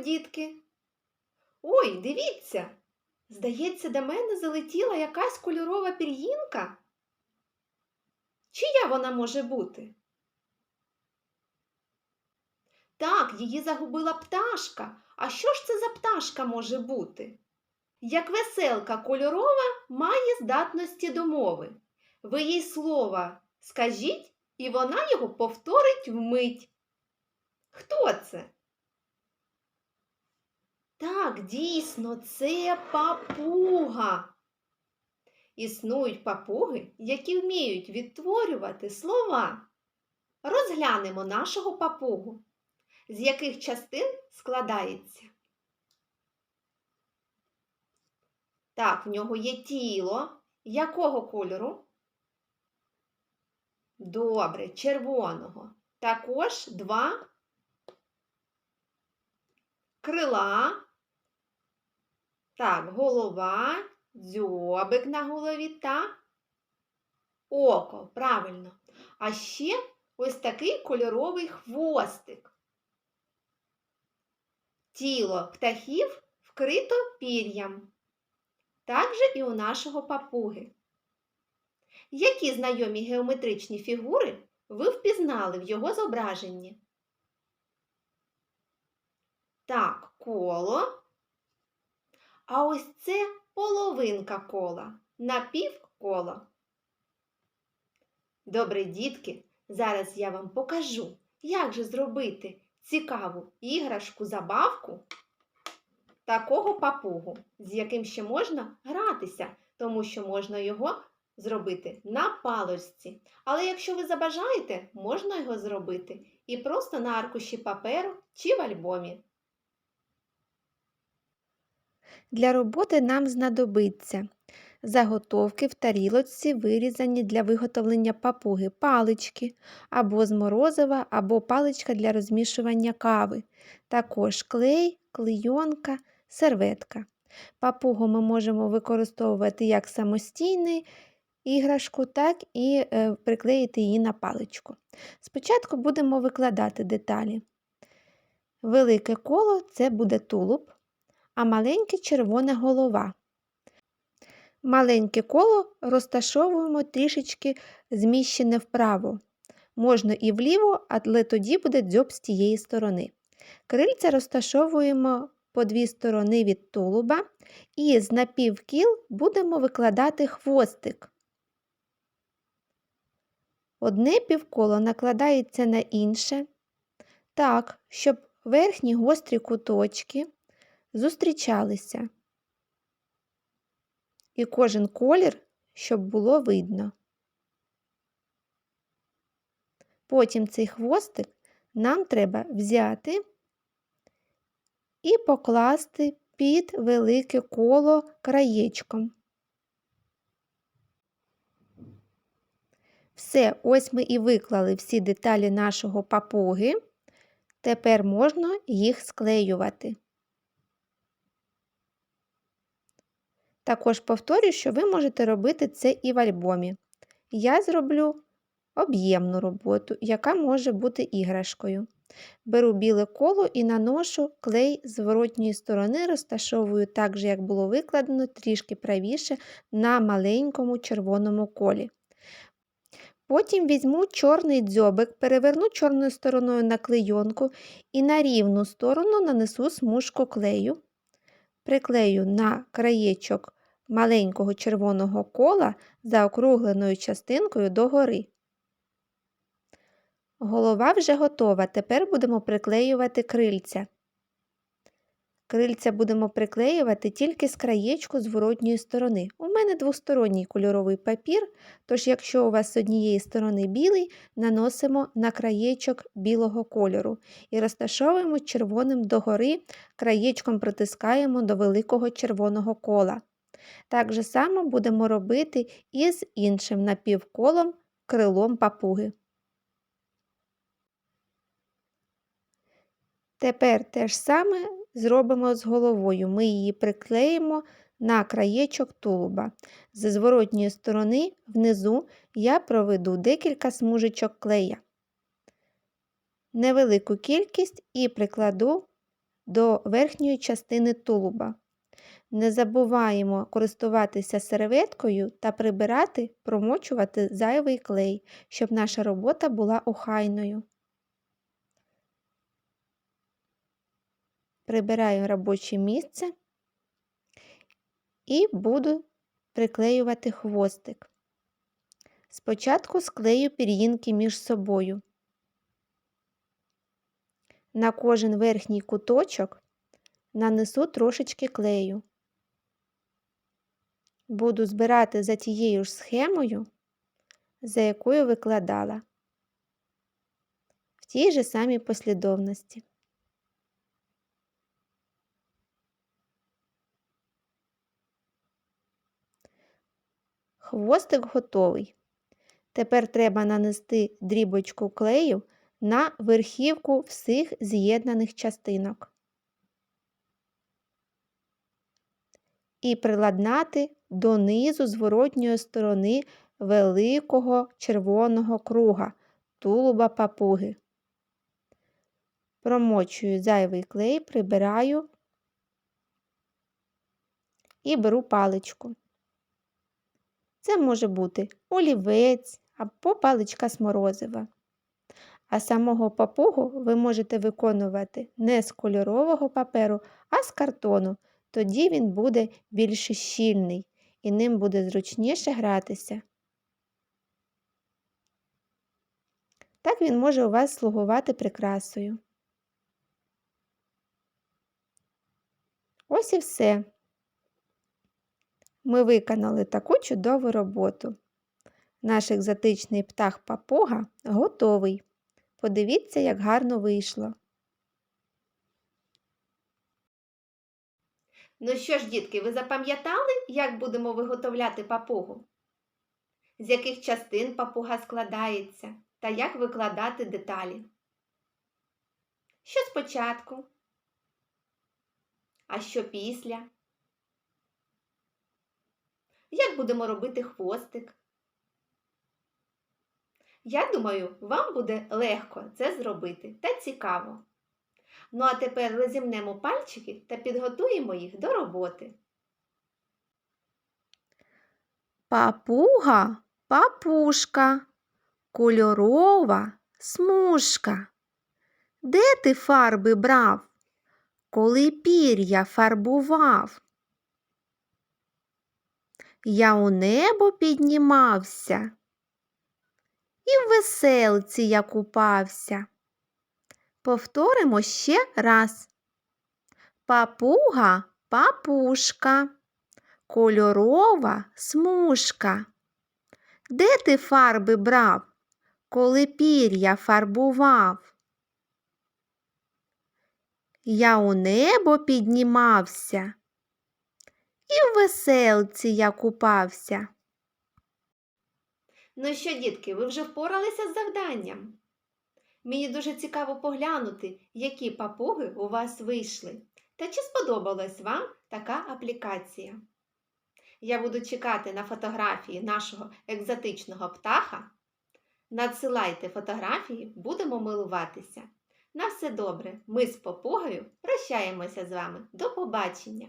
дітки. Ой, дивіться. Здається, до мене залетіла якась кольорова пір'їнка. Чия вона може бути? Так, її загубила пташка. А що ж це за пташка може бути? Як веселка кольорова має здатності до мови. Ви їй слова скажіть, і вона його повторить вмить. Хто це? Так, дійсно, це папуга. Існують папуги, які вміють відтворювати слова. Розглянемо нашого папугу, з яких частин складається. Так, в нього є тіло. Якого кольору? Добре, червоного. Також два крила. Так, голова, дзьобик на голові та око. Правильно. А ще ось такий кольоровий хвостик. Тіло птахів вкрито пір'ям. Так же і у нашого папуги. Які знайомі геометричні фігури ви впізнали в його зображенні? Так, коло. А ось це половинка кола, напівколо. Добре, дітки, зараз я вам покажу, як же зробити цікаву іграшку забавку такого папугу, з яким ще можна гратися, тому що можна його зробити на палочці. Але якщо ви забажаєте, можна його зробити і просто на аркуші паперу чи в альбомі. Для роботи нам знадобиться заготовки в тарілочці, вирізані для виготовлення папуги, палички або з морозива, або паличка для розмішування кави, також клей, клейонка, серветка. Папугу ми можемо використовувати як самостійний іграшку, так і е, приклеїти її на паличку. Спочатку будемо викладати деталі. Велике коло це буде тулуб, а маленьке червона голова. Маленьке коло розташовуємо трішечки зміщене вправо. Можна і вліво, але тоді буде дзьоб з тієї сторони. Крильця розташовуємо по дві сторони від тулуба і з напівкіл будемо викладати хвостик. Одне півколо накладається на інше, так, щоб верхні гострі куточки зустрічалися. І кожен колір, щоб було видно. Потім цей хвостик нам треба взяти і покласти під велике коло краєчком. Все, ось ми і виклали всі деталі нашого папуги. Тепер можна їх склеювати. Також повторюю, що ви можете робити це і в альбомі. Я зроблю об'ємну роботу, яка може бути іграшкою. Беру біле коло і наношу клей з зворотньої сторони, розташовую так же, як було викладено, трішки правіше на маленькому червоному колі. Потім візьму чорний дзьобик, переверну чорною стороною на клейонку і на рівну сторону нанесу смужку клею, приклею на краєчок маленького червоного кола заокругленою частинкою догори. Голова вже готова. Тепер будемо приклеювати крильця. Крильця будемо приклеювати тільки з краєчку зворотньої сторони. У мене двосторонній кольоровий папір, тож, якщо у вас з однієї сторони білий, наносимо на краєчок білого кольору і розташовуємо червоним догори, краєчком притискаємо до великого червоного кола. Так же само будемо робити і з іншим напівколом крилом папуги. Тепер те ж саме зробимо з головою. Ми її приклеїмо на краєчок тулуба. З зворотньої сторони внизу я проведу декілька смужечок клея. Невелику кількість і прикладу до верхньої частини тулуба. Не забуваємо користуватися серветкою та прибирати, промочувати зайвий клей, щоб наша робота була охайною. Прибираю робоче місце і буду приклеювати хвостик. Спочатку склею пір'їнки між собою. На кожен верхній куточок нанесу трошечки клею. Буду збирати за тією ж схемою, за якою викладала, в тій же самій послідовності. Хвостик готовий. Тепер треба нанести дрібочку клею на верхівку всіх з'єднаних частинок і приладнати донизу зворотньої сторони великого червоного круга тулуба папуги. Промочую зайвий клей, прибираю і беру паличку. Це може бути олівець або паличка сморозива. А самого папугу ви можете виконувати не з кольорового паперу, а з картону. Тоді він буде більш щільний і ним буде зручніше гратися. Так він може у вас слугувати прикрасою. Ось і все. Ми виконали таку чудову роботу. Наш екзотичний птах папуга готовий. Подивіться, як гарно вийшло. Ну що ж, дітки, ви запам'ятали, як будемо виготовляти папугу? З яких частин папуга складається та як викладати деталі? Що спочатку? А що після? Як будемо робити хвостик? Я думаю, вам буде легко це зробити та цікаво. Ну а тепер розімнемо пальчики та підготуємо їх до роботи. Папуга, папушка, кольорова смужка. Де ти фарби брав, коли пір'я фарбував? Я у небо піднімався і в веселці я купався. Повторимо ще раз. Папуга, папушка, кольорова смужка. Де ти фарби брав, коли пір'я фарбував? Я у небо піднімався і в веселці я купався. Ну що, дітки, ви вже впоралися з завданням? Мені дуже цікаво поглянути, які папуги у вас вийшли. Та чи сподобалась вам така аплікація? Я буду чекати на фотографії нашого екзотичного птаха. Надсилайте фотографії, будемо милуватися. На все добре, ми з попугою прощаємося з вами. До побачення!